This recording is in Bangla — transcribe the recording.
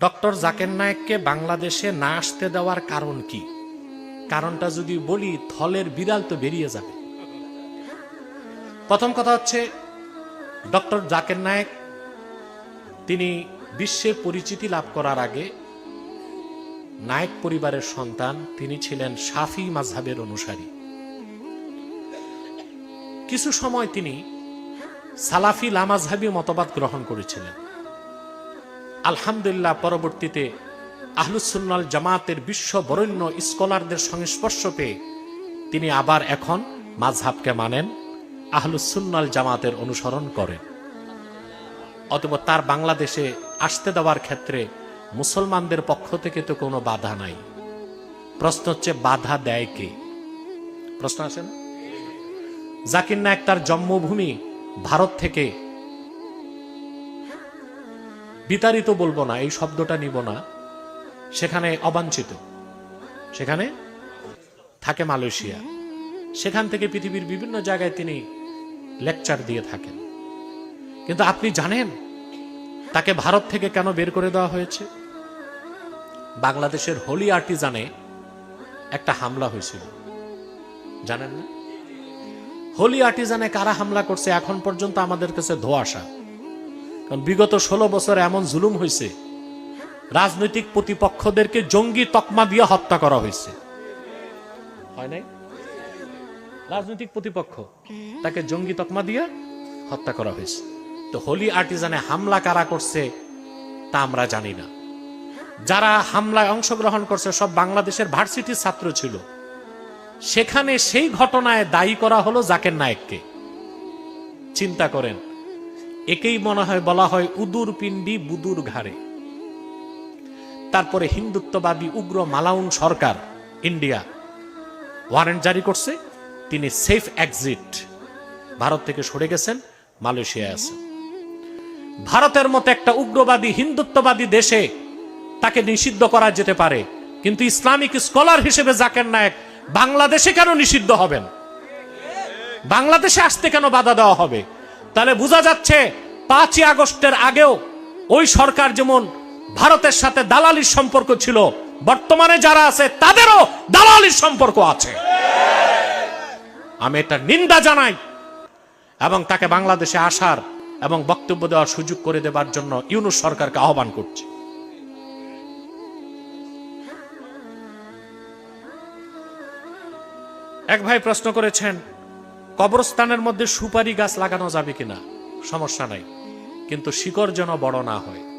ডক্টর জাকের নায়েককে বাংলাদেশে না আসতে দেওয়ার কারণ কি? কারণটা যদি বলি, থলের বিড়াল তো বেরিয়ে যাবে। প্রথম কথা হচ্ছে, ডক্টর জাকের নায়েক, তিনি বিশ্বে পরিচিতি লাভ করার আগে নায়ক পরিবারের সন্তান, তিনি ছিলেন সাফি মাঝহাবের অনুসারী। কিছু সময় তিনি সালাফি লামাজহাবি মতবাদ গ্রহণ করেছিলেন। আলহামদুলিল্লাহ, পরবর্তীতে আহলুসুন্নাল জামাতের বিশ্ব বরেণ্য স্কলারদের সংস্পর্শ পেয়ে তিনি আবার এখন মাঝহাবকে মানেন, আহলুসুন্নাল জামাতের অনুসরণ করেন। অতএব তার বাংলাদেশে আসতে দেওয়ার ক্ষেত্রে মুসলমানদের পক্ষ থেকে তো কোনো বাধা নাই। প্রশ্ন হচ্ছে, বাধা দেয় কে? প্রশ্ন আসে না জাকির নায়ক তার জন্মভূমি ভারত থেকে বিতাড়িত বলব না, এই শব্দটা নিব না। সেখানে অবাঞ্ছিত। সেখানে থাকে মালয়েশিয়া। সেখান থেকে পৃথিবীর বিভিন্ন জায়গায় তিনি লেকচার দিয়ে থাকেন। কিন্তু আপনি জানেন তাকে ভারত থেকে কেন বের করে দেওয়া হয়েছে? বাংলাদেশের হোলি আর্টিজানে একটা হামলা হয়েছিল। জানেন না? হোলি আর্টিজানে কারা হামলা করছে এখন পর্যন্ত আমাদের কাছে ধোয়াশা বিগত ষোলো বছর এমন জুলুম হয়েছে, রাজনৈতিক প্রতিপক্ষদেরকে জঙ্গি তকমা দিয়ে হত্যা করা হয়েছে। হয় নাই? রাজনৈতিক প্রতিপক্ষ তাকে জঙ্গি তকমা দিয়ে হত্যা করা হয়েছে। তো হোলি আর্টিজানে হামলা কারা করছে তা আমরা জানি না। যারা হামলায় অংশগ্রহণ করছে সব বাংলাদেশের ভার্সিটির ছাত্র ছিল। সেখানে সেই ঘটনায় দায়ী করা হলো জাকের নায়েককে। চিন্তা করেন একেই মনে হয়, বলা হয় উদুর পিণ্ডি বুদুর ঘাড়ে। তারপরে হিন্দুত্ববাদী উগ্র মালাউন সরকার, ইন্ডিয়া, ওয়ারেন্ট জারি করছে। তিনি সেফ এক্সিট। ভারত থেকে সরে গেছেন, মালয়েশিয়ায় আছেন। ভারতের মতো একটা উগ্রবাদী, হিন্দুত্ববাদী দেশে তাকে নিষিদ্ধ করা যেতে পারে। কিন্তু ইসলামিক স্কলার হিসেবে জাকের নায়ক বাংলাদেশে কেন নিষিদ্ধ হবেন? বাংলাদেশে আসতে কেন বাধা দেওয়া হবে? তাহলে বোঝা যাচ্ছে পাঁচই আগস্টের আগেও ওই সরকার যেমন ভারতের সাথে দালালির সম্পর্ক ছিল, বর্তমানে যারা আছে তাদেরও দালালির সম্পর্ক আছে। আমি এটা নিন্দা জানাই এবং তাকে বাংলাদেশে আসার এবং বক্তব্য দেওয়ার সুযোগ করে দেবার জন্য ইউনুস সরকারকে আহ্বান করছি। এক ভাই প্রশ্ন করেছেন কবরস্থানের মধ্যে সুপারি গাছ লাগানো যাবে কিনা? সমস্যা নাই। কিন্তু শিকড় যেন বড় না হয়।